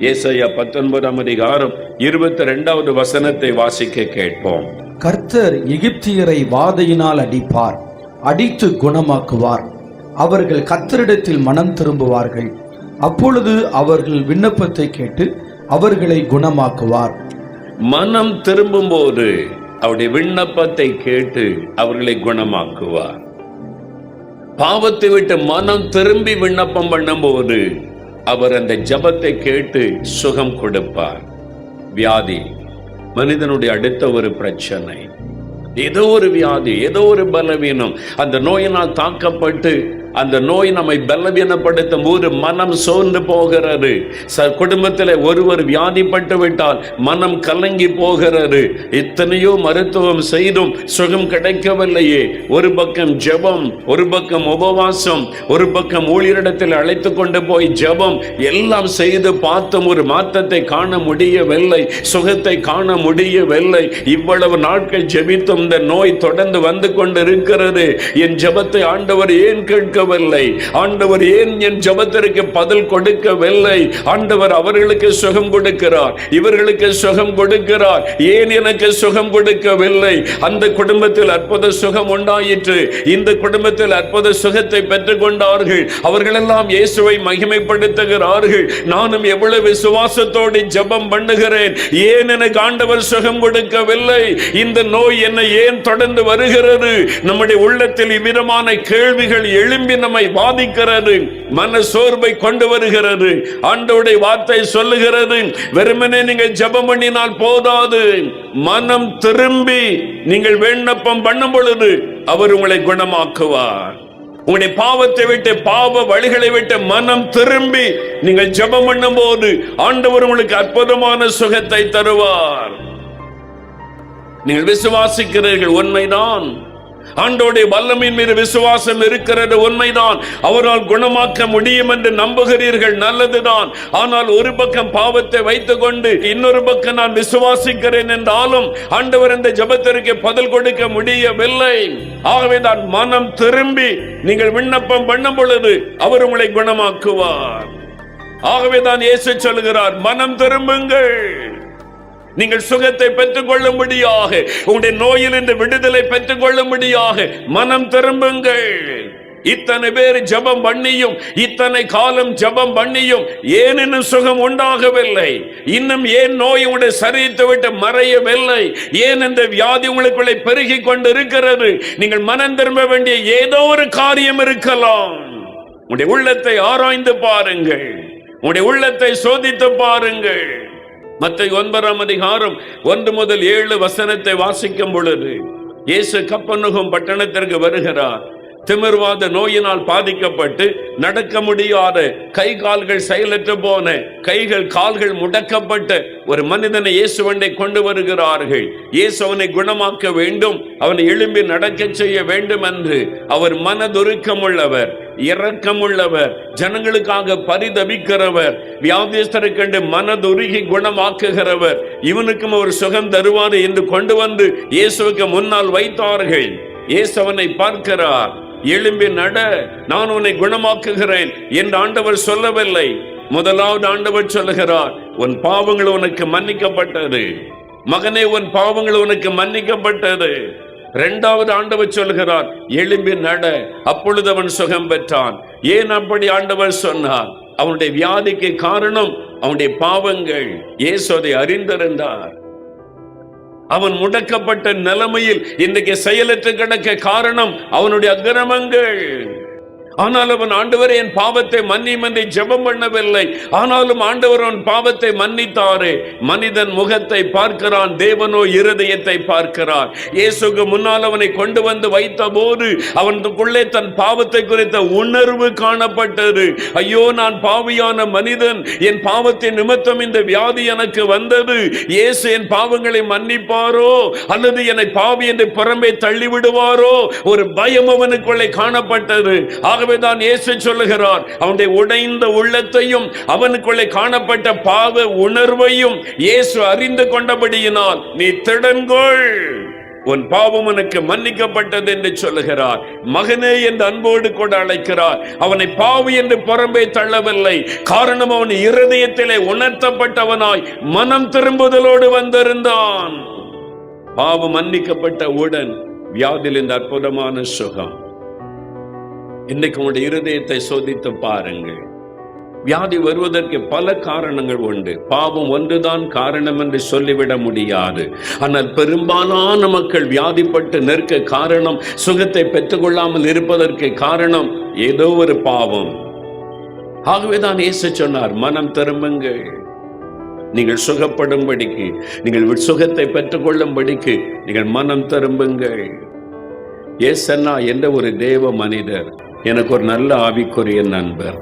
ஏசாயா பத்தொன்பதாம் அதிகாரம் இருபத்தி ரெண்டாவது வசனத்தை வாசிக்க கேட்போம். கர்த்தர் எகிப்தியரை வாதையினால் அடிப்பார் அடித்து குணமாக்குவார். அவர்கள் கர்த்தரிடத்தில் மனம் திரும்புவார்கள். அப்பொழுது அவர்கள் விண்ணப்பத்தை கேட்டு அவர்களை குணமாக்குவார். மனம் திரும்பும்போது அவருடைய விண்ணப்பத்தை கேட்டு அவர்களை குணமாக்குவார். பாவத்தை விட்டு மனம் திரும்பி விண்ணப்பம் பண்ணும்போது அவர் அந்த ஜெபத்தை கேட்டு சுகம் கொடுப்பார். வியாதி மனிதனுடைய அடுத்த ஒரு பிரச்சனை. ஏதோ ஒரு வியாதி ஏதோ ஒரு பலவீனம். அந்த நோயினால் தாக்கப்பட்டு அந்த நோய் நம்மை பலவீனப்படுத்தும் போது மனம் சோர்ந்து போகிறது. ச குடும்பத்தில் ஒருவர் வியாதிப்பட்டு விட்டால் மனம் கலங்கி போகிறது. எத்தனையோ மருத்துவம் செய்தும் சுகம் கிடைக்கவில்லையே. ஒரு பக்கம் ஜெபம் ஒரு பக்கம் உபவாசம் ஒரு பக்கம் ஊழியரிடத்தில் அழைத்து கொண்டு போய் ஜெபம். எல்லாம் செய்து பார்த்தும் ஒரு மாற்றத்தை காண முடியவில்லை. சுகத்தை காண முடியவில்லை. இவ்வளவு நாட்கள் ஜெபித்தும் இந்த நோய் தொடர்ந்து வந்து கொண்டிருக்கிறது. என் ஜெபத்தை ஆண்டவர் ஏன் கொடுக்கவில்லை. ஆண்டவர் ஏன் என் ஜபத்திற்கு பதில் கொடுக்கவில்லை? ஆண்டவர் அவர்களுக்கு சுகம் கொடுக்கிறார். இவர்களுக்கு சுகம் கொடுக்கிறார். ஏன் எனக்கு சுகம் கொடுக்கவில்லை? அந்த குடும்பத்தில் அற்புத சுகம் உண்டாயிற்று. இந்த குடும்பத்தில் அற்புத சுகத்தை பெற்றுக் கொண்டார்கள் அவர்களெல்லாம் இயேசுவை மகிமைப்படுத்துகிறார்கள். நானும் எவ்வளவு விசுவாசத்தோடு ஜபம் பண்ணுகிறேன். ஏன் எனக்கு ஆண்டவர் சுகம் கொடுக்கவில்லை? இந்த நோய் என்னை ஏன் தொடர்ந்து வருகிறது? நம்முடைய உள்ளத்தில் இவ்விதமான கேள்விகள் எழும்பி திரும்பி நம்மை பாதிக்கிறது மன சோர்வை கொண்டு வருகிறது. ஆண்டவுடைய வார்த்தை சொல்லுகிறது வெறுமனே நீங்கள் ஜபம் பண்ணினால் போதாது. மனம் திரும்பி நீங்கள் விண்ணப்பம் பண்ணும் பொழுது அவர் உங்களை குணமாக்குவார். உங்களுடைய பாவத்தை விட்டு பாவ வழிகளை விட்டு மனம் திரும்பி நீங்கள் ஜபம் பண்ணும் போது ஆண்டவர் உங்களுக்கு அற்புதமான சுகத்தை தருவார். நீங்கள் விசுவாசிக்கிறீர்கள் உண்மைதான். ஆண்டோடைய வல்லமையின் மீது விசுவாசம் இருக்கிறது உண்மைதான். அவரால் குணமாக்க முடியும் என்று நம்புகிறீர்கள் நல்லதுதான். ஆனால் ஒரு பக்கம் பாவத்தை வைத்துக் கொண்டு இன்னொரு பக்கம் நான் விசுவாசிக்கிறேன் என்றாலும் ஆண்டவர் இந்த ஜபத்திற்கு பதில் கொடுக்க முடியவில்லை. ஆகவே தான் மனம் திரும்பி நீங்கள் விண்ணப்பம் பண்ணும் பொழுது அவர் உங்களை குணமாக்குவார். ஆகவே தான் இயேசு சொல்கிறார் மனம் திரும்புங்கள். நீங்கள் சுகத்தை பெற்றுக் கொள்ளும்படியாக உங்களுடைய நோயில் இருந்து விடுதலை பெற்றுக் கொள்ளும்படியாக மனம் திரும்புங்கள். இத்தனை பேர் ஜெபம் பண்ணியும் இத்தனை காலம் ஜெபம் பண்ணியும் ஏன் இன்னும் சுகம் உண்டாகவில்லை. இன்னும் ஏன் நோய் உங்களுடைய சரீரத்தை விட்டு மறையவில்லை? ஏன் இந்த வியாதி உங்களுக்குள்ளே பெருகி கொண்டு இருக்கிறது நீங்கள் மனம் திரும்ப வேண்டிய ஏதோ ஒரு காரியம் இருக்கலாம். உங்களுடைய உள்ளத்தை ஆராய்ந்து பாருங்கள். உங்களுடைய உள்ளத்தை சோதித்து பாருங்கள். மற்ற ஒன்பதாம் அதிகாரம் ஒன்று முதல் ஏழு வசனத்தை வாசிக்கும் பொழுது இயேசு கப்பனுகம் பட்டணத்திற்கு வருகிறார். திமிர்வாத நோயினால் பாதிக்கப்பட்டு நடக்க முடியாத கை கால்கள் செயலற்று போன கைகள் கால்கள் முடக்கப்பட்ட ஒரு மனிதனை இயேசுவண்டை கொண்டு வருகிறார்கள். இயேசு அவனை குணமாக்க வேண்டும் அவனை எழும்பி நடக்க செய்ய வேண்டும் என்று அவர் மனதுருக்கமுள்ளவர். இரக்கமுள்ளவர் ஜனங்களுக்காக பரிதபிக்கிறவர் வியாதிஸ்தரை கண்டு மனதுருகி குணமாக்குகிறவர். இவனுக்கும் ஒரு சுகம் தருவார் என்று கொண்டு வந்து இயேசுவுக்கு முன்னால் வைத்தார்கள். இயேசுவனை பார்க்கிறார் எழும்பி நட நான் உன்னை குணமாக்குகிறேன் என்று ஆண்டவர் சொல்லவில்லை. முதலாவது ஆண்டவர் சொல்லுகிறார் உன் பாவங்கள் உனக்கு மன்னிக்கப்பட்டது. மகனே உன் பாவங்கள் உனக்கு மன்னிக்கப்பட்டது. இரண்டாவது ஆண்டவர் சொல்கிறார் எழும்பி நட அப்பொழுது அவன் சுகம் பெற்றான். ஏன் அப்படி ஆண்டவர் சொன்னார்? அவனுடைய வியாதிக்கு காரணம் அவனுடைய பாவங்கள். இயேசு அதை அறிந்திருந்தார். அவன் முடக்கப்பட்ட நிலைமையில் இன்றைக்கு செயலற்று கிடக்க காரணம் அவனுடைய அக்கிரமங்கள். ஆனால் அவன் ஆண்டவர் என் பாவத்தை மன்னியும் என்று ஜெபம் பண்ணவில்லை. ஆனாலும் ஆண்டவர் அவன் பாவத்தை மன்னித்தாரு. மனிதன் முகத்தை பார்க்கிறான் தேவனோ இருதயத்தை பார்க்கிறார். இயேசுக்கு முன்னால் அவனை கொண்டு வந்து வைத்த போது அவனுக்குள்ளே தன் பாவத்தை குறித்த உணர்வு காணப்பட்டது. ஐயோ நான் பாவியான மனிதன் என் பாவத்தின் நிமித்தம் இந்த வியாதி எனக்கு வந்தது. இயேசு என் பாவங்களை மன்னிப்பாரோ? அல்லது என்னை பாவி என்று புறம்பே தள்ளிவிடுவாரோ? ஒரு பயம் அவனுக்குள்ளே காணப்பட்டது. ஆக ஆகவே தான் இயேசு சொல்லுகிறார் அவனுடைய உடைந்த உள்ளத்தையும் அவனுக்குள்ளே காணப்பட்ட பாவ உணர்வையும் இயேசு அறிந்து கொண்டபடியினால் நீ திடன்கொள். உன் பாவம் உனக்கு மன்னிக்கப்பட்டது என்று சொல்லுகிறார். மகனே என்று அன்போடு கூட அழைக்கிறார். அவனை பாவி என்று புறம்பே தள்ளவில்லை. காரணம் அவன் இருதயத்திலே உணர்த்தப்பட்டவனாய் மனம் திரும்புதலோடு வந்திருந்தான். பாவம் மன்னிக்கப்பட்ட உடன் வியாதியில் இந்த அற்புதமான சுகம். இன்னைக்கு உங்களுடைய இருதயத்தை சோதித்து பாருங்கள். வியாதி வருவதற்கு பல காரணங்கள் உண்டு. பாவம் ஒன்றுதான் காரணம் என்று சொல்லிவிட முடியாது. ஆனால் பெரும்பாலான மக்கள் வியாதிப்பட்டு நிற்க காரணம் சுகத்தை பெற்றுக்கொள்ளாமல் இருப்பதற்கு காரணம் ஏதோ ஒரு பாவம். ஆகவேதான் இயேசு சொன்னார் மனம் திரும்புங்கள். நீங்கள் சுகப்படும்படிக்கு நீங்கள் சுகத்தை பெற்றுக்கொள்ளும்படிக்கு நீங்கள் மனம் திரும்புங்கள். ஏசன்னா என்ற ஒரு தேவ மனிதர் எனக்கு ஒரு நல்ல ஆவிக்குரிய நண்பர்.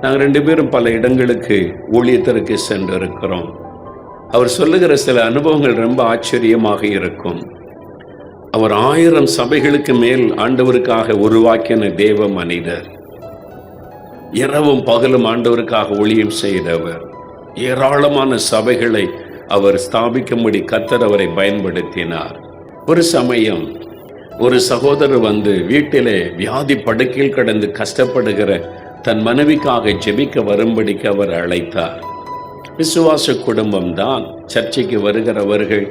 நாங்கள் ரெண்டு பேரும் பல இடங்களுக்கு ஊழியத்திற்கு சென்றிருக்கிறோம். அவர் சொல்லுகிற சில அனுபவங்கள் ரொம்ப ஆச்சரியமாக இருக்கும். அவர் ஆயிரம் சபைகளுக்கு மேல் ஆண்டவருக்காக உருவாக்கின தேவ மனிதர். இரவும் பகலும் ஆண்டவருக்காக ஊழியம் செய்தவர். ஏராளமான சபைகளை அவர் ஸ்தாபிக்கும்படி கத்தர் அவரை பயன்படுத்தினார். ஒரு சமயம் ஒரு சகோதரர் வந்து வீட்டிலே வியாதி படுக்கையில் கடந்து கஷ்டப்படுகிற தன் மனைவிக்காக ஜெபிக்க வரும்படிக்கு அவர் அழைத்தார். விசுவாச குடும்பம் தான் சர்ச்சைக்கு வருகிறவர்கள்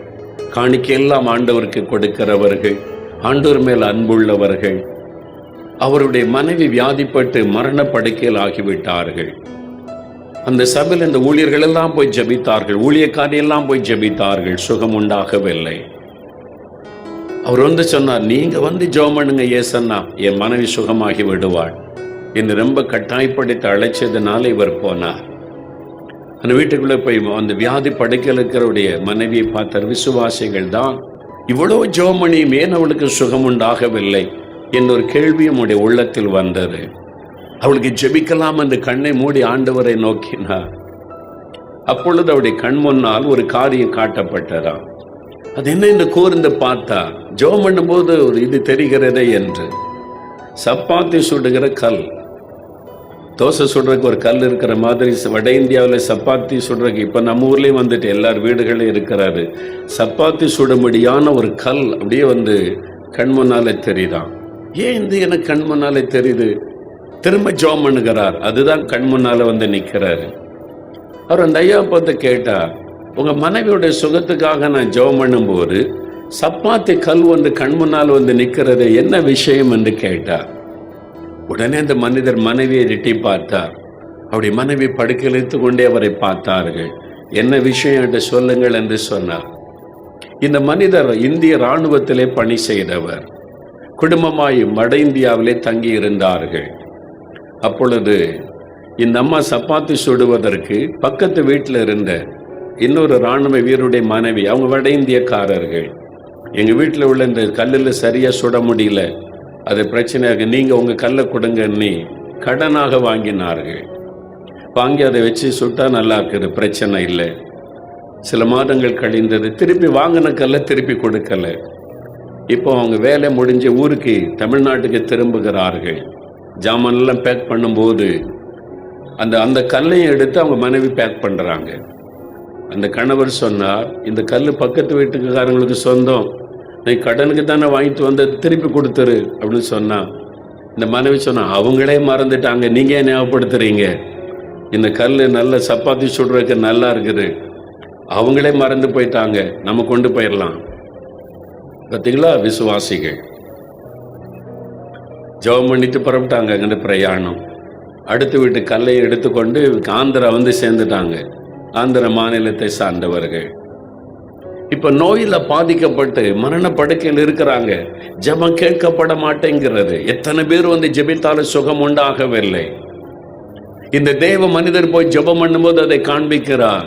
காணிக்கையெல்லாம் ஆண்டவருக்கு கொடுக்கிறவர்கள் ஆண்டோர் மேல் அன்புள்ளவர்கள் அவருடைய மனைவி வியாதிப்பட்டு மரண படுக்கையில் ஆகிவிட்டார்கள். அந்த சபையில் இந்த ஊழியர்கள் எல்லாம் போய் ஜெபித்தார்கள் ஊழியக்காரியெல்லாம் போய் ஜெபித்தார்கள் சுகம் உண்டாகவில்லை அவர் வந்து சொன்னார் நீங்க வந்து ஜெபம் பண்ணுங்க ஏசன்னா என் மனைவி சுகமாகி விடுவாள். என்று ரொம்ப கட்டாயப்படுத்தி அழைச்சதுனால இவர் போனார். அந்த வீட்டுக்குள்ளே போய் அந்த வியாதி படுக்கையில் இருக்கிறவருடைய மனைவியை பார்த்தார். விசுவாசிகள் தான் இவ்வளோ ஜோமணியும் ஏன் அவளுக்கு சுகம் உண்டாகவில்லை? என்ற ஒரு கேள்வியும் உடைய உள்ளத்தில் வந்தது. அவளுக்கு ஜெபிக்கலாம் என்று கண்ணை மூடி ஆண்டவரை நோக்கினார். அப்பொழுது அவருடைய கண் முன்னால் ஒரு காரியம் காட்டப்பட்டதாம். அது என்ன என்று கூர்ந்து பார்த்தா ஜெபம் பண்ணும்போது ஒரு இது தெரிகிறதே என்று. சப்பாத்தி சுடுகிற கல். தோசை சுடுறதுக்கு ஒரு கல் இருக்கிற மாதிரி வட இந்தியாவில் சப்பாத்தி சுடுறதுக்கு இப்போ நம்ம ஊர்லேயும் வந்துட்டு எல்லார் வீடுகளும் இருக்கிறாரு. சப்பாத்தி சுடும்படியான ஒரு கல் அப்படியே வந்து கண் முன்னாலே தெரியுதான் ஏன் இந்த எனக்கு கண் முன்னாலே தெரியுது? திரும்ப ஜோம் பண்ணுகிறார். அதுதான் கண் முன்னால வந்து நிற்கிறாரு. அவர் அந்த ஐயா பார்த்து கேட்டா உங்கள் மனைவியுடைய சுகத்துக்காக நான் ஜெபம் பண்ணும்போது சப்பாத்தி கல் வந்து கண் முன்னால் வந்து நிற்கிறது என்ன விஷயம் என்று கேட்டார். உடனே அந்த மனிதர் மனைவியை எட்டி பார்த்தார். அப்படி மனைவி படுக்கழித்து கொண்டே அவரை பார்த்தார்கள். என்ன விஷயம் என்று சொல்லுங்கள் என்று சொன்னார். இந்த மனிதர் இந்திய இராணுவத்திலே பணி செய்தவர். குடும்பமாய் வட இந்தியாவிலே தங்கி இருந்தார்கள். அப்பொழுது இந்த அம்மா சப்பாத்தி சுடுவதற்கு பக்கத்து வீட்டில் இருந்த இன்னொரு இராணுவ வீரருடைய மனைவி அவங்க வட இந்தியக்காரர்கள் எங்கள் வீட்டில் உள்ள இந்த கல்லில் சரியாக சுட முடியல. அது பிரச்சனையாக நீங்கள் உங்கள் கல்லை கொடுங்கன்னு கடனாக வாங்கினார்கள். வாங்கி அதை வச்சு சுட்டா நல்லா இருக்குது பிரச்சனை இல்லை. சில மாதங்கள் கழிந்தது திருப்பி வாங்கின கல்லை திருப்பி கொடுக்கல. இப்போ அவங்க வேலை முடிஞ்ச ஊருக்கு தமிழ்நாட்டுக்கு திரும்புகிறார்கள். ஜாமான்லாம் பேக் பண்ணும்போது அந்த அந்த கல்லையும் எடுத்து அவங்க மனைவி பேக் பண்ணுறாங்க அந்த கணவர் சொன்னார் இந்த கல் பக்கத்து வீட்டுக்காரங்களுக்கு சொந்தம். நீ கடனுக்கு தானே வாங்கிட்டு வந்து திருப்பி கொடுத்துரு அப்படின்னு சொன்னான் இந்த மனைவி சொன்னா அவங்களே மறந்துட்டாங்க. நீங்கள் ஏன் ஞாபகப்படுத்துறீங்க? இந்த கல் நல்ல சப்பாத்தி சுடுறதுக்கு நல்லா இருக்குது. அவங்களே மறந்து போயிட்டாங்க. நம்ம கொண்டு போயிடலாம். பார்த்தீங்களா விசுவாசிகள். ஜெபம் பண்ணிட்டு புறப்பட்டாங்க அங்கே பிரயாணம். அடுத்து வீட்டு கல்லை எடுத்துக்கொண்டு ஆந்திரா வந்து சேர்ந்துட்டாங்க. ஆந்திர மாநிலத்தை சார்ந்தவர்கள். இப்போ நோயில பாதிக்கப்பட்டு மரண படுக்கையில் இருக்கிறாங்க. ஜெபம் கேட்கப்பட மாட்டேங்கிறது. எத்தனை பேர் வந்து ஜபித்தாலும் சுகம் உண்டாகவில்லை. இந்த தேவ மனிதர் போய் ஜெபம் பண்ணும்போது அதை காண்பிக்கிறார்.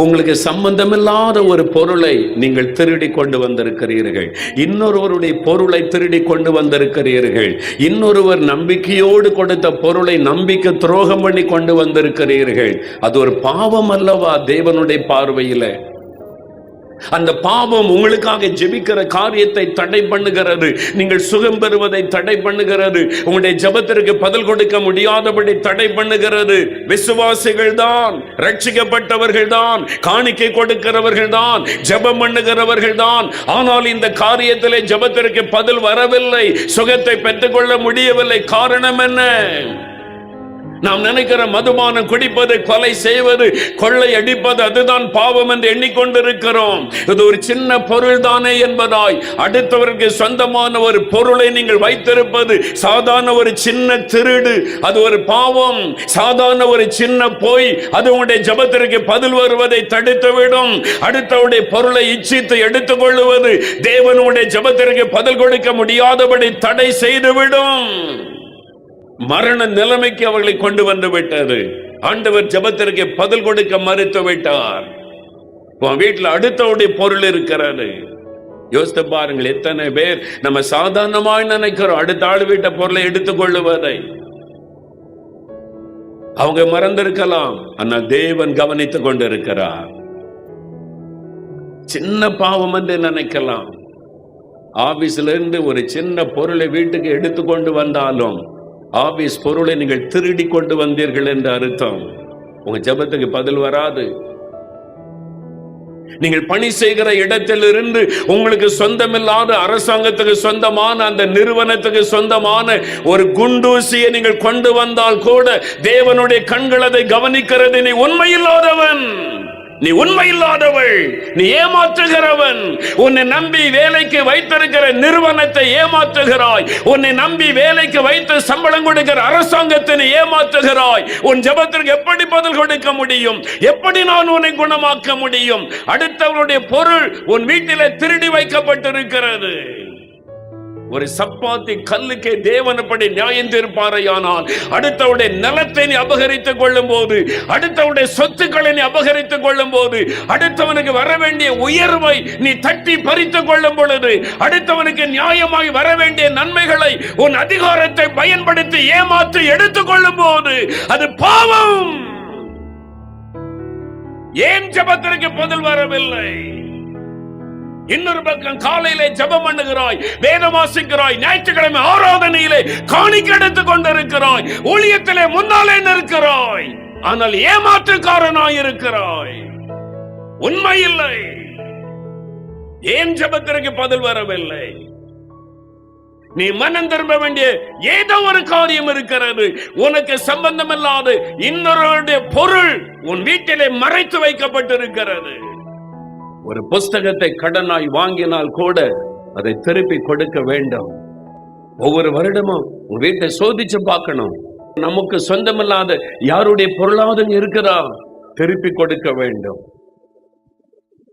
உங்களுக்கு சம்பந்தமில்லாத ஒரு பொருளை நீங்கள் திருடி கொண்டு வந்திருக்கிறீர்கள். இன்னொருவருடைய பொருளை திருடி கொண்டு வந்திருக்கிறீர்கள். இன்னொருவர் நம்பிக்கையோடு கொடுத்த பொருளை நம்பிக்கை துரோகம் பண்ணி கொண்டு வந்திருக்கிறீர்கள். அது ஒரு பாவம் அல்லவா? தேவனுடைய பார்வையில். அந்த பாவம் உங்களுக்காக ஜெபிக்கிற காரியத்தை தடை பண்ணுகிறது. நீங்கள் சுகம் பெறுவதை தடை பண்ணுகிறது. உங்களுடைய ஜெபத்திற்கு பதில் கொடுக்க முடியாதபடி தடை பண்ணுகிறது. விசுவாசிகள் தான் ரட்சிக்கப்பட்டவர்கள் தான் காணிக்கை கொடுக்கிறவர்கள் தான் ஜெபம் பண்ணுகிறவர்கள் தான் ஆனால் இந்த காரியத்திலே ஜெபத்திற்கு பதில் வரவில்லை. சுகத்தை பெற்றுக்கொள்ள முடியவில்லை. காரணம் என்ன? நாம் நினைக்கிற மதுபானம் குடிப்பது கொலை செய்வது கொள்ளை அடிப்பது அதுதான் பாவம் என்று எண்ணிக்கொண்டிருக்கிறோம். இது ஒரு சின்ன பொருள் தானே என்பதாய் அடுத்தவருக்கு சொந்தமான ஒரு பொருளை நீங்கள் வைத்திருப்பது சாதாரண ஒரு சின்ன திருடு அது ஒரு பாவம். சாதாரண ஒரு சின்ன போய் அது உங்களுடைய ஜபத்திற்கு பதில் வருவதை தடுத்துவிடும். அடுத்தவருடைய பொருளை இச்சித்து எடுத்துக் கொள்ளுவது தேவனுடைய ஜபத்திற்கு பதில் கொடுக்க முடியாதபடி தடை செய்துவிடும். மரண நிலைமைக்கு அவர்களை கொண்டு வந்து விட்டது. ஆண்டவர் ஜெபத்திற்கு பதில் கொடுக்க மறுத்து விட்டார். உன் வீட்டுல அடுத்தவுடைய பொருள் இருக்கிறது. யோசித்து பாருங்கள் எத்தனை பேர் நம்ம சாதாரணமாய் நினைக்கிறோம் அடுத்த ஆள் வீட்ட பொருளை எடுத்துக் கொள்ளுவதை. அவங்க மறந்திருக்கலாம் ஆனால் தேவன் கவனித்துக் கொண்டிருக்கிறார். சின்ன பாவம் என்று நினைக்கலாம். ஆபீஸ்ல இருந்து ஒரு சின்ன பொருளை வீட்டுக்கு எடுத்துக்கொண்டு வந்தாலும் ஆபீஸ் பொருளை நீங்கள் திருடி கொண்டு வந்தீர்கள் என்று அர்த்தம். உங்க ஜெபத்துக்கு பதில் வராது. நீங்கள் பணி செய்கிற இடத்திலிருந்து உங்களுக்கு சொந்தமில்லாத அரசாங்கத்துக்கு சொந்தமான அந்த நிறுவனத்துக்கு சொந்தமான ஒரு குண்டூசியை நீங்கள் கொண்டு வந்தால் கூட தேவனுடைய கண்கள் அதை கவனிக்கிறது. நீ உண்மையில்லாதவன். நீ உண்மை இல்லாதவள் நீ ஏமாற்றுகிறவன். உன்னை நம்பி வேலைக்கு வைத்திருக்கிற நிறுவனத்தை ஏமாற்றுகிறாய். உன்னை நம்பி வேலைக்கு வைத்து சம்பளம் கொடுக்கிற அரசாங்கத்தை நீ ஏமாற்றுகிறாய். உன் ஜெபத்திற்கு எப்படி பதில் கொடுக்க முடியும்? எப்படி நான் உன்னை குணமாக்க முடியும்? அடுத்தவனுடைய பொருள் உன் வீட்டில திருடி வைக்கப்பட்டிருக்கிறது. ஒரு சப்பாத்தி கல்லுக்கே தேவனப்படி நியாயம் தீர்ப்பாரையானால் அடுத்தவுடைய நிலத்தை நீ அபகரித்துக் கொள்ளும் போது அடுத்தவுடைய சொத்துக்களை நீ அபகரித்துக் கொள்ளும் போது அடுத்தவனுக்கு வர வேண்டிய உயர்வை நீ தட்டி பறித்துக் கொள்ளும் பொழுது அடுத்தவனுக்கு நியாயமாய் வர வேண்டிய நன்மைகளை உன் அதிகாரத்தை பயன்படுத்தி ஏமாற்றி எடுத்துக் கொள்ளும் போது அது பாவம்! ஏன் ஜபத்திற்கு பதில் வரவில்லை? இன்னொரு பக்கம் காலையிலே ஜபம் பண்ணுகிறாய் வேதம் வாசிக்கிறாய் ஞாயிற்றுக்கிழமை ஆராதனையிலே காணிக்க எடுத்துக் கொண்டிருக்கிறாய் ஊழியத்திலே முன்னாலே நிற்கிறாய். ஆனால் ஏமாற்றுக்காரனாய் இருக்கிறாய். உண்மை இல்லை ஏன் ஜபத்திற்கு பதில் வரவில்லை? நீ மனம் திரும்ப வேண்டிய ஏதோ ஒரு காரியம் இருக்கிறது. உனக்கு சம்பந்தமில்லாத இன்னொருடைய பொருள் உன் வீட்டிலே மறைத்து வைக்கப்பட்டிருக்கிறது. ஒரு புஸ்தகத்தை கடனாய் வாங்கினால் கூட அதை திருப்பி கொடுக்க வேண்டும். ஒவ்வொரு வருடமும் உங்க வீட்டை சோதிச்சு பார்க்கணும். நமக்கு சொந்தமில்லாத யாருடைய பொருளாதாரம் இருக்கிறா திருப்பி கொடுக்க வேண்டும்.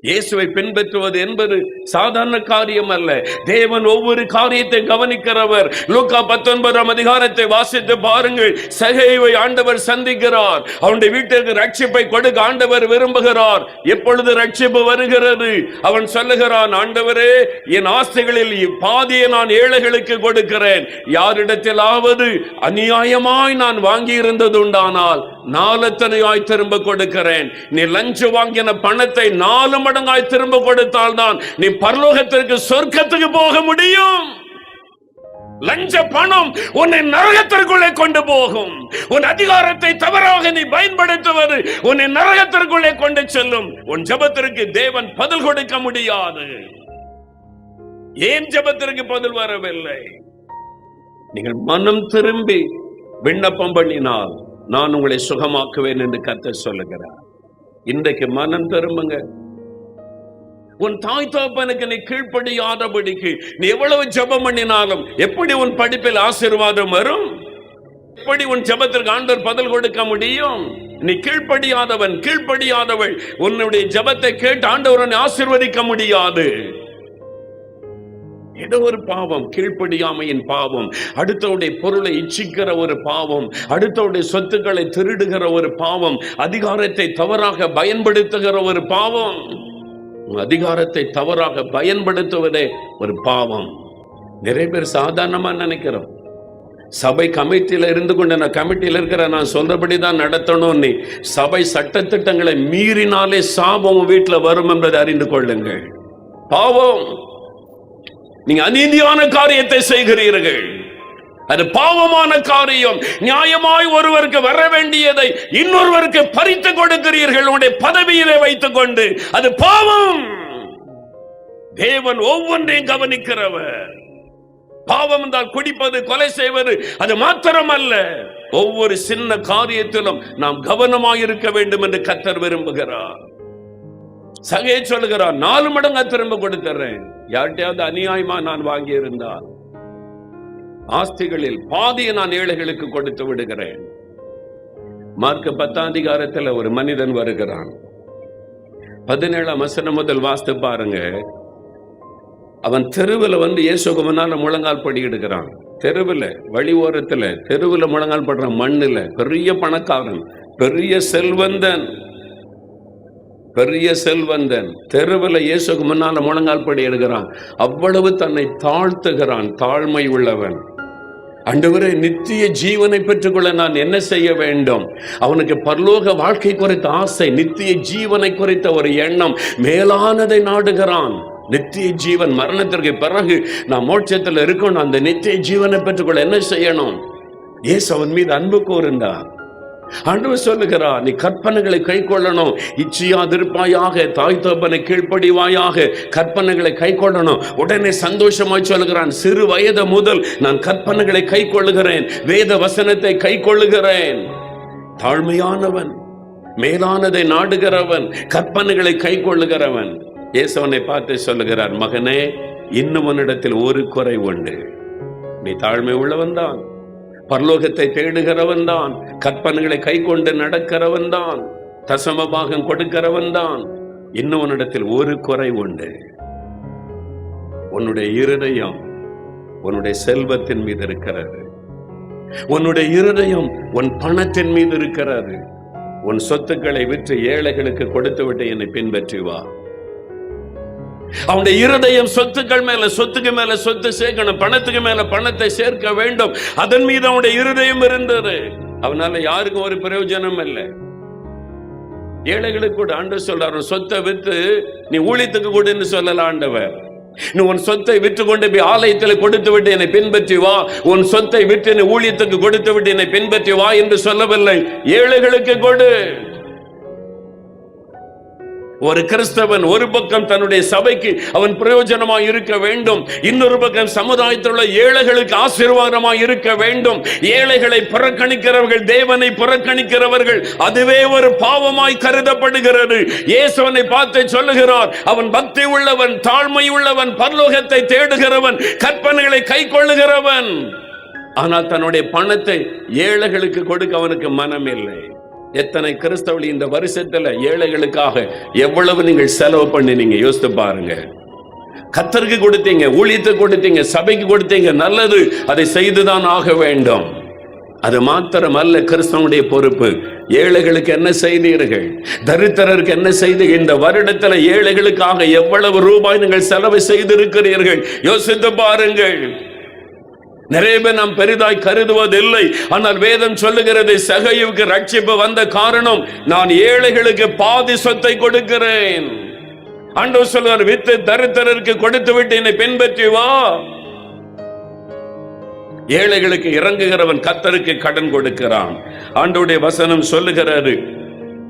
இயேசுவை பின்பற்றுவது என்பது சாதாரண காரியம் அல்ல. தேவன் ஒவ்வொரு காரியத்தை கவனிக்கிறவர். லூக்கா பத்தொன்பதாம் அதிகாரத்தை வாசித்து பாருங்கள். சகைவை ஆண்டவர் சந்திக்கிறார். அவனுடைய வீட்டிற்கு ரட்சிப்பை கொடுக்க ஆண்டவர் விரும்புகிறார். எப்பொழுது ரட்சிப்பு வருகிறது? அவன் சொல்லுகிறான் ஆண்டவரே என் ஆசைகளில் பாதியை நான் ஏழைகளுக்கு கொடுக்கிறேன். யாரிடத்திலாவது அநியாயமாய் நான் வாங்கி இருந்தது உண்டானால் நாலத்தனையாய் திரும்ப கொடுக்கிறேன். நீ லஞ்சு வாங்கின பணத்தை நாலு மடங்காய் திரும்ப கொடுத்தால் தான் நீ பரலோகத்திற்கு சொர்க்கத்துக்கு போக முடியும். லஞ்ச பணம் உன்னை நரகத்திற்குள்ளே கொண்டு போகும். உன் அதிகாரத்தை தவறாக நீ பயன்படுத்துவது உன்னை நரகத்திற்குள்ளே கொண்டு செல்லும். உன் ஜபத்திற்கு தேவன் பதில் கொடுக்க முடியாது. ஏன் ஜபத்திற்கு பதில் வரவில்லை? நீங்கள் மனம் திரும்பி விண்ணப்பம் பண்ணினால் நான் உங்களை சுகமாக்குவேன் என்று கத்த சொல்லுகிறார். இன்றைக்கு மனம் திரும்புங்க. உன் தாய் தகப்பனுக்கு நீ கீழ்ப்படியாதபடிக்கு நீ எவ்வளவு ஜெபம் பண்ணினாலும் எப்படி உன் படிப்பில் ஆசீர்வாதம் வரும்? எப்படி உன் ஜெபத்திற்கு ஆண்டவர் பதில் கொடுக்க முடியும்? நீ கீழ்ப்படியாதவன் கீழ்ப்படியாதவள். உன்னுடைய ஜெபத்தை கேட்டு ஆண்டவர் ஆசீர்வதிக்க முடியாது. ஏதோ ஒரு பாவம் கீழ்ப்படியாமையின் பாவம் அடுத்தவருடைய பொருளை இச்சிக்கிற ஒரு பாவம் அடுத்தவருடைய சொத்துக்களை திருடுகிற ஒரு பாவம் அதிகாரத்தை தவறாக பயன்படுத்துகிற ஒரு பாவம். அதிகாரத்தை தவறாக பயன்படுத்துவதே ஒரு பாவம். நிறைய பேர் சாதாரணமா நினைக்கிறோம். சபை கமிட்டியில இருந்து கொண்டு நான் கமிட்டியில இருக்கிற நான் சொல்றபடி தான் நடத்தணும் நீ. சபை சட்டத்திட்டங்களை மீறினாலே சாபம் வீட்டில் வரும் என்பதை அறிந்து கொள்ளுங்கள். பாவம். நீங்க அநீதியான காரியத்தை செய்கிறீர்கள். அது பாவமான காரியம். நியாயமாய் ஒருவருக்கு வர வேண்டியதை இன்னொருவருக்கு பறித்து கொடுக்கிறீர்கள். உங்களுடைய பதவியிலே வைத்துக் கொண்டு அது பாவம். தேவன் ஒவ்வொன்றையும் கவனிக்கிறவர். பாவம் என்றால் குடிப்பது கொலை செய்வது அது மாத்திரம் அல்ல ஒவ்வொரு சின்ன காரியத்திலும் நாம் கவனமாயிருக்க வேண்டும் என்று கத்தர் விரும்புகிறார். சகையை சொல்லுகிறார் நாலு மடங்கு திரும்ப கொடுத்துறேன். யார்கிட்டயாவது அநியாயமா நான் வாங்கி இருந்தால் ஆஸ்திகளில் பாதியை நான் ஏழைகளுக்கு கொடுத்து விடுகிறேன். மார்க்க பத்தாதிகாரத்தில் ஒரு மனிதன் வருகிறான். பதினேழாம் வசனம் முதல் வாஸ்து பாருங்க. அவன் தெருவில் வந்து இயேசுக்கு முன்னால முழங்கால் படியிடுகிறான். தெருவில் வழி ஓரத்துல தெருவில் முழங்கால் படுற மண்ணுல பெரிய பணக்காரன் பெரிய செல்வந்தன் பெரிய செல்வந்தன் தெருவில் இயேசுக்கு முன்னால முழங்கால் படி எடுக்கிறான் அவ்வளவு தன்னை தாழ்த்துகிறான் தாழ்மை உள்ளவன். அண்டவரே நித்திய ஜீவனை பெற்றுக்கொள்ள நான் என்ன செய்ய வேண்டும்? அவனுக்கு பரலோக வாழ்க்கை குறித்த ஆசை நித்திய ஜீவனை குறித்த ஒரு எண்ணம் மேலானதை நாடுகிறான். நித்திய ஜீவன் மரணத்திற்கு பிறகு நான் மோட்சத்தில் இருக்கணும். அந்த நித்திய ஜீவனை பெற்றுக்கொள்ள என்ன செய்யணும்? ஏசு அவன் மீது அன்பு கூர்ந்தார். ஆண்டவர் சொல்லுகிறார் நீ கற்பனைகளை கை கொள்ளணும் இச்சியாதிருப்பாயாக தாய் தோப்பனை கீழ்ப்படிவாயாக கற்பனைகளை கை கொள்ளணும் உடனே சந்தோஷமாய் சொல்லுகிறான் சிறு வயது முதல் நான் கற்பனைகளை கை கொள்ளுகிறேன் வேத வசனத்தை கை கொள்ளுகிறேன் தாழ்மையானவன் மேலானதை நாடுகிறவன் கற்பனைகளை கை கொள்ளுகிறவன் இயேசவனை பார்த்து சொல்லுகிறார் மகனே இன்னும் உன்னிடத்தில் ஒரு குறை உண்டு. நீ தாழ்மை உள்ளவன் தான். பரலோகத்தை தேடுகிறவன் தான். கற்பனைகளை கை கொண்டு நடக்கிறவன் தான். தசமபாகம் கொடுக்கிறவன் தான். இன்னும் உன்னிடத்தில் ஒரு குறை உண்டு. உன்னுடைய இருதயம் உன்னுடைய செல்வத்தின் மீது இருக்கிறது. உன்னுடைய இருதயம் உன் பணத்தின் மீது இருக்கிறது. உன் சொத்துக்களை விற்று ஏழைகளுக்கு கொடுத்துவிட்டு என்னை பின்பற்றி வா. அவனுடைய இருதயம் சொத்துக்கள் மேல சொத்துக்கு மேல சொத்து சேர்க்கணும் பணத்துக்கு மேல பணத்தை சேர்க்க வேண்டும். அதன் மீது அவனுடைய இருதயம் இருந்தது. அவனால யாருக்கும் ஒரு பிரயோஜனம் இல்லை. ஏழைகளுக்கு கூட ஆண்டு சொல்றாரு சொத்தை வித்து நீ ஊழியத்துக்கு கூடன்னு சொல்லல ஆண்டவர். நீ உன் சொத்தை விற்று கொண்டு போய் ஆலயத்தில் கொடுத்து விட்டு என்னை பின்பற்றி வா. உன் சொத்தை விற்று என்னை ஊழியத்துக்கு கொடுத்து விட்டு என்னை பின்பற்றி வா என்று சொல்லவில்லை. ஏழைகளுக்கு கொடு. ஒரு கிறிஸ்தவன் ஒரு பக்கம் தன்னுடைய சபைக்கு அவன் பிரயோஜனமாய் இருக்க வேண்டும் இன்னொரு பக்கம் சமுதாயத்தில் உள்ள ஏழைகளுக்கு ஆசீர்வாதமாய் இருக்க வேண்டும். ஏழைகளை புறக்கணிக்கிறவர்கள் தேவனை புறக்கணிக்கிறவர்கள் அதுவே ஒரு பாவமாய் கருதப்படுகிறது. இயேசுவனை பார்த்து சொல்லுகிறார் அவன் பக்தி உள்ளவன் தாழ்மை உள்ளவன் பரலோகத்தை தேடுகிறவன் கற்பனைகளை கை கொள்ளுகிறவன். ஆனால் தன்னுடைய பணத்தை ஏழைகளுக்கு கொடுக்க அவனுக்கு மனம் இல்லை எத்தனை கிறிஸ்தவழி இந்த வருஷத்துல ஏழைகளுக்காக எவ்வளவு நீங்கள் செலவு பண்ணினீங்க? யோசித்து பாருங்க. கத்தருக்கு கொடுத்தீங்க ஊழியத்துக்கு கொடுத்தீங்க சபைக்கு கொடுத்தீங்க நல்லது. அதை செய்துதான் ஆக வேண்டும். அது மாத்திரம் அல்ல கிறிஸ்தவனுடைய பொறுப்பு. ஏழைகளுக்கு என்ன செய்தீர்கள்? தரித்திரருக்கு என்ன செய்து இந்த வருடத்துல ஏழைகளுக்காக எவ்வளவு ரூபாய் நீங்கள் செலவு செய்திருக்கிறீர்கள்? யோசித்து பாருங்கள். நிறைய பேர் நாம் பெரிதாய் கருதுவதில்லை. ஆனால் வேதம் சொல்லுகிறது சகையுக்கு ரட்சிப்பு வந்த காரணம் நான் ஏழைகளுக்கு பாதி சொத்தை கொடுக்கிறேன். அன்று சொல்வார் வித்து தருத்தரருக்கு கொடுத்து விட்டு என்னை பின்பற்றி வா. ஏழைகளுக்கு இறங்குகிறவன் கத்தருக்கு கடன் கொடுக்கிறான். ஆண்டோடைய வசனம் சொல்லுகிறாரு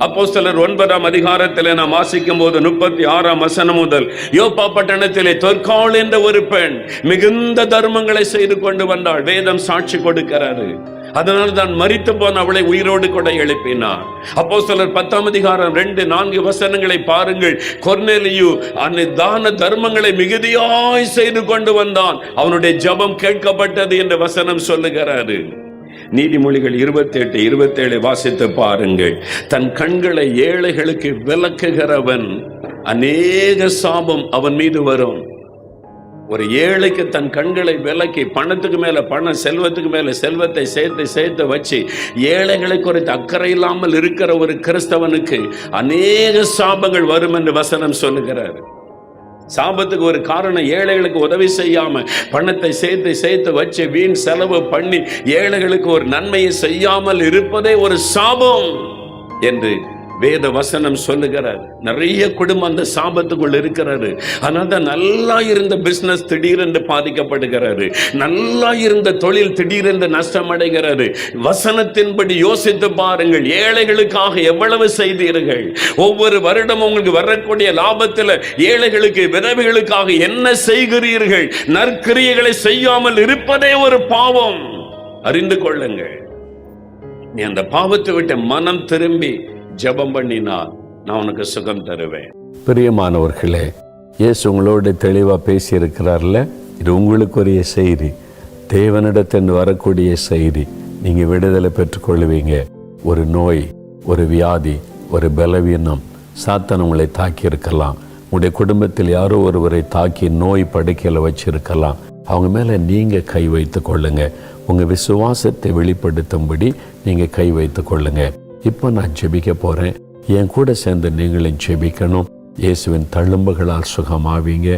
அப்போஸ்தலர் ஒன்பதாம் அதிகாரத்தில் நாம் வாசிக்கும் போது முப்பத்தி ஆறாம் வசனம் முதல் யோப்பா பட்டணத்திலே தொற்கால் என்ற ஒரு பெண் மிகுந்த தர்மங்களை செய்து கொண்டு வந்தாள். வேதம் சாட்சி கொடுக்கிறாரு அதனால் தான் மறித்து போன அவளை உயிரோடு கூட எழுப்பினார். அப்போ சிலர் பத்தாம் அதிகாரம் ரெண்டு நான்கு வசனங்களை பாருங்கள். கொர்நேலியு அந்த தான தர்மங்களை மிகுதியாய் செய்து கொண்டு வந்தான். அவனுடைய ஜெபம் கேட்கப்பட்டது என்று வசனம் சொல்லுகிறாரு நீதிமொழிகள் இருபத்தி எட்டு இருபத்தேழு வாசித்து பாருங்கள். தன் கண்களை ஏழைகளுக்கு விளக்குகிறவன் அநேக சாபம் அவன் மீது வரும். ஒரு ஏழைக்கு தன் கண்களை விலக்கி பணத்துக்கு மேல பணம் செல்வத்துக்கு மேல செல்வத்தை சேர்த்து சேர்த்து வச்சு ஏழைகளை குறித்து அக்கறை இல்லாமல் இருக்கிற ஒரு கிறிஸ்தவனுக்கு அநேக சாபங்கள் வரும் என்று வசனம் சொல்லுகிறார். சாபத்துக்கு ஒரு காரணம் ஏழைகளுக்கு உதவி செய்யாம பணத்தை சேர்த்து சேர்த்து வச்சு வீண் செலவு பண்ணி ஏழைகளுக்கு ஒரு நன்மையை செய்யாமல் இருப்பதே ஒரு சாபம் என்று வேத வசனம் சொல்லுகிறார். நிறைய குடும்பம் அந்த சாபத்துக்குள் இருக்கிறாரு. ஆனால் தான் நல்லா இருந்த பிசினஸ் திடீரென்று பாதிக்கப்படுகிறாரு. நல்லா இருந்த தொழில் திடீரென்று நஷ்டம் அடைகிறாரு வசனத்தின்படி யோசித்து பாருங்கள். ஏழைகளுக்காக எவ்வளவு செய்தீர்கள்? ஒவ்வொரு வருடம் உங்களுக்கு வரக்கூடிய லாபத்தில் ஏழைகளுக்கு விதவைகளுக்காக என்ன செய்கிறீர்கள்? நற்கிரியைகளை செய்யாமல் இருப்பதே ஒரு பாவம். அறிந்து கொள்ளுங்கள். நீ அந்த பாவத்தை விட்டு மனம் திரும்பி ஜெபம் பண்ணினால் நான் உனக்கு சுகம் தருவேன். பிரியமானவர்களே இயேசு உங்களோட தெளிவாக பேசியிருக்கிறார்ல? இது உங்களுக்குரிய செய்தி. தேவனிடத்தின் வரக்கூடிய செய்தி. நீங்கள் விடுதலை பெற்றுக்கொள்வீங்க. ஒரு நோய் ஒரு வியாதி ஒரு பலவீனம் சாத்தன் உங்களை தாக்கி இருக்கலாம் உங்களுடைய குடும்பத்தில் யாரோ ஒருவரை தாக்கி நோய் படுக்கையில் வச்சிருக்கலாம். அவங்க மேலே நீங்கள் கை வைத்து கொள்ளுங்க. உங்கள் விசுவாசத்தை வெளிப்படுத்தும்படி நீங்கள் கை வைத்து கொள்ளுங்க. இப்போ நான் ஜெபிக்க போகிறேன் என் கூட சேர்ந்து நீங்களும் ஜெபிக்கணும். இயேசுவின் தழும்புகளால் சுகமாவீங்க.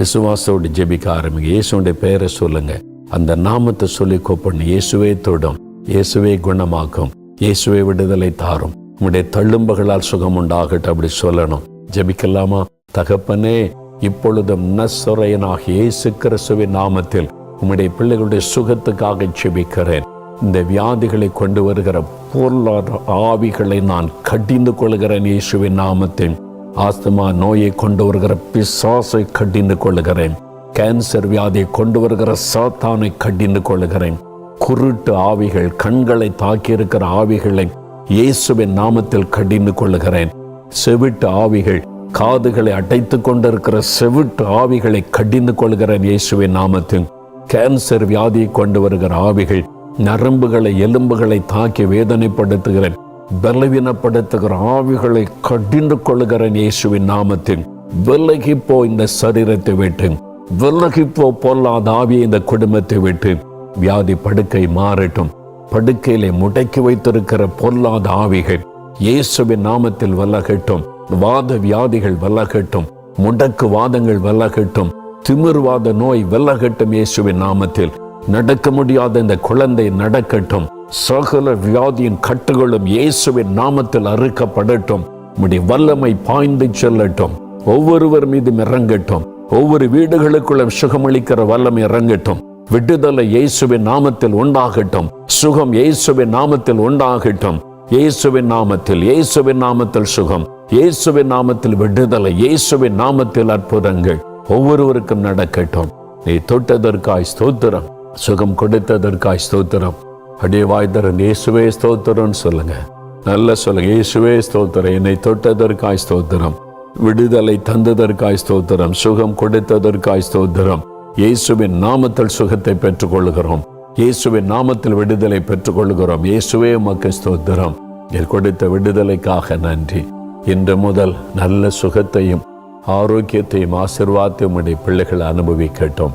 விசுவாசோடு ஜெபிக்க ஆரம்பிங்க. இயேசுடைய பெயரை சொல்லுங்க. அந்த நாமத்தை சொல்லி கூப்பிடணும் இயேசுவே தொடும். இயேசுவே குணமாக்கும். இயேசுவே விடுதலை தாரும். உங்களுடைய தள்ளும்புகளால் சுகம் உண்டாகட்டும் அப்படி சொல்லணும். ஜெபிக்கலாமா? தகப்பனே இப்பொழுதும் நஸ்வரையனாக இயேசு கிறிஸ்துவின் நாமத்தில் உம்முடைய பிள்ளைகளுடைய சுகத்துக்காக ஜெபிக்கிறேன். இந்த வியாதிகளை கொண்டு வருகிற பொருளாதார ஆவிகளை நான் கடிந்து கொள்கிறேன் இயேசுவின் நாமத்தில். ஆஸ்துமா நோயை கொண்டு வருகிற பிசாசை கடிந்து கொள்கிறேன் கேன்சர் வியாதியை கொண்டு வருகிற சாத்தானை கடிந்து கொள்கிறேன் குருட்டு ஆவிகள் கண்களை தாக்கியிருக்கிற ஆவிகளை இயேசுவின் நாமத்தில் கடிந்து கொள்கிறேன் செவிட்டு ஆவிகள் காதுகளை அடைத்து கொண்டிருக்கிற செவிட்டு ஆவிகளை கடிந்து கொள்கிறேன் இயேசுவின் நாமத்தில். கேன்சர் வியாதியை கொண்டு வருகிற ஆவிகள் நரம்புகளை எலும்புகளை தாக்கி வேதனைப்படுத்துகிறேன். பலவீனப்படுத்துகிற ஆவிகளை கடிந்து கொள்கிறேன் இயேசுவின் நாமத்தில். விலகி போ இந்த சரீரத்தை விட்டு. விலகி போ பொல்லாத ஆவியை இந்த குடும்பத்தை விட்டு. வியாதி படுக்கை மாறட்டும். படுக்கையிலே முடக்கி வைத்திருக்கிற பொல்லாத ஆவிகள் இயேசுவின் நாமத்தில் விலகட்டும். வாத வியாதிகள் விலகட்டும். முடக்கு வாதங்கள் விலகட்டும். திமிர்வாத நோய் விலகட்டும் இயேசுவின் நாமத்தில். நடக்க முடியாத இந்த குழந்தை நடக்கட்டும். சகல வியாதியின் கட்டுகளும் இயேசுவின் நாமத்தில் அறுக்கப்படட்டும். உடைய வல்லமை பாய்ந்து செல்லட்டும். ஒவ்வொருவர் மீதும் இறங்கட்டும். ஒவ்வொரு வீடுகளுக்குள்ள சுகமளிக்கிற வல்லமை இறங்கட்டும். விடுதலை இயேசுவின் நாமத்தில் உண்டாகட்டும். சுகம் இயேசுவின் நாமத்தில் உண்டாகட்டும். இயேசுவின் நாமத்தில் இயேசுவின் நாமத்தில் சுகம். இயேசுவின் நாமத்தில் விடுதலை இயேசுவின் நாமத்தில் அற்புதங்கள் ஒவ்வொருவருக்கும் நடக்கட்டும். நீ தொட்டதற்காய் ஸ்தோத்திரம். சுகம் கொடுத்ததற்காய் ஸ்தோத்திரம். அடியே வாய்தரன் இயேசுவே ஸ்தோத்திரம்னு சொல்லுங்க. நல்ல சொல்லுங்க இயேசுவே ஸ்தோத்திரம். என்னை தொட்டதற்காய் ஸ்தோத்திரம். விடுதலை தந்ததற்காய் ஸ்தோத்திரம். சுகம் கொடுத்ததற்காய் ஸ்தோத்திரம். இயேசுவின் நாமத்தில் சுகத்தை பெற்றுக்கொள்கிறோம் இயேசுவின் நாமத்தில் விடுதலை பெற்றுக்கொள்கிறோம் இயேசுவே உமக்கு ஸ்தோத்திரம். என் கொடுத்த விடுதலைக்காக நன்றி. இன்று முதல் நல்ல சுகத்தையும் ஆரோக்கியத்தையும் ஆசிர்வாதத்தையும் உடைய பிள்ளைகள் அனுபவிக்கட்டும்.